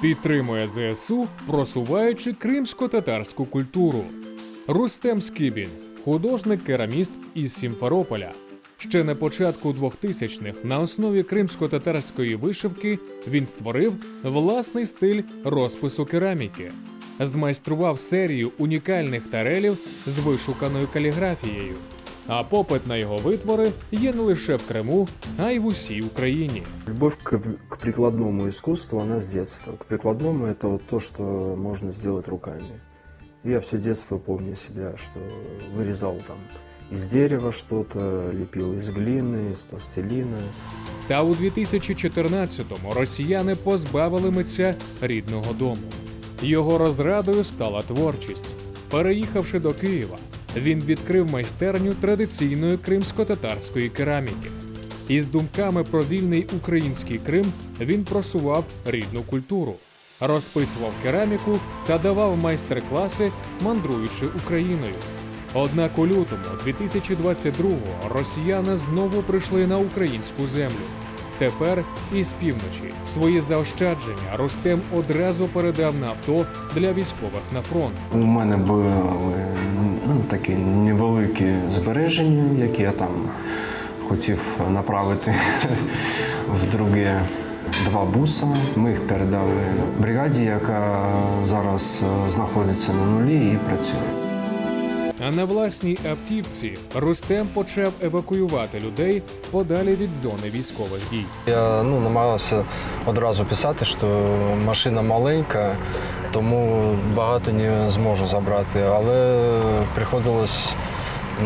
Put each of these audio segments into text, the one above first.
Підтримує ЗСУ, просуваючи кримсько-татарську культуру. Рустем Скибін, художник-кераміст із Сімферополя. Ще на початку 2000-х на основі кримсько-татарської вишивки він створив власний стиль розпису кераміки, змайстрував серію унікальних тарелів з вишуканою каліграфією А попит на його витвори є не лише в Криму, а й в усій Україні. Любовь к, к прикладному искусству, она с детства. К прикладному это вот то, что можно сделать руками. Я все детство помню себя, что вырезал там из дерева что-то, лепил из глины, из пластилина. Та у 2014-му росіяни позбавили митця рідного дому. Його розрадою стала творчість. Переїхавши до Києва, він відкрив майстерню традиційної кримсько-татарської кераміки. Із думками про вільний український Крим він просував рідну культуру, розписував кераміку та давав майстер-класи, мандруючи Україною. Однак у лютому 2022-го росіяни знову прийшли на українську землю. Тепер із півночі свої заощадження Рустем одразу передав на авто для військових на фронт. У мене були ну, такі невеликі збереження, які я там хотів направити в друге два буса. Ми їх передали бригаді, яка зараз е, знаходиться на нулі і працює. А на власній автівці Рустем почав евакуювати людей подалі від зони військових дій. Я ну, намагався одразу писати, що машина маленька, тому багато не зможу забрати. Але приходилось,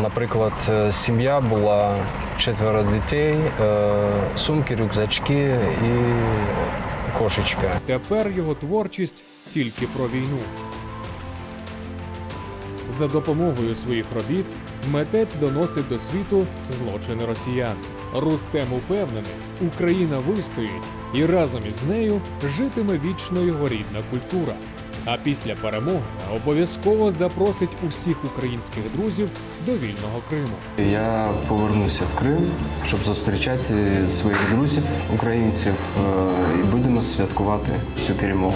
наприклад, сім'я була четверо дітей, е, сумки, рюкзачки і кошечка. Тепер його творчість тільки про війну. За допомогою своїх робіт митець доносить до світу злочини росіян. Рустем упевнений, Україна вистоїть і разом із нею житиме вічно його рідна культура. А після перемоги обов'язково запросить усіх українських друзів до вільного Криму. Я повернуся в Крим, щоб зустрічати своїх друзів, українців, е, і будемо святкувати цю перемогу.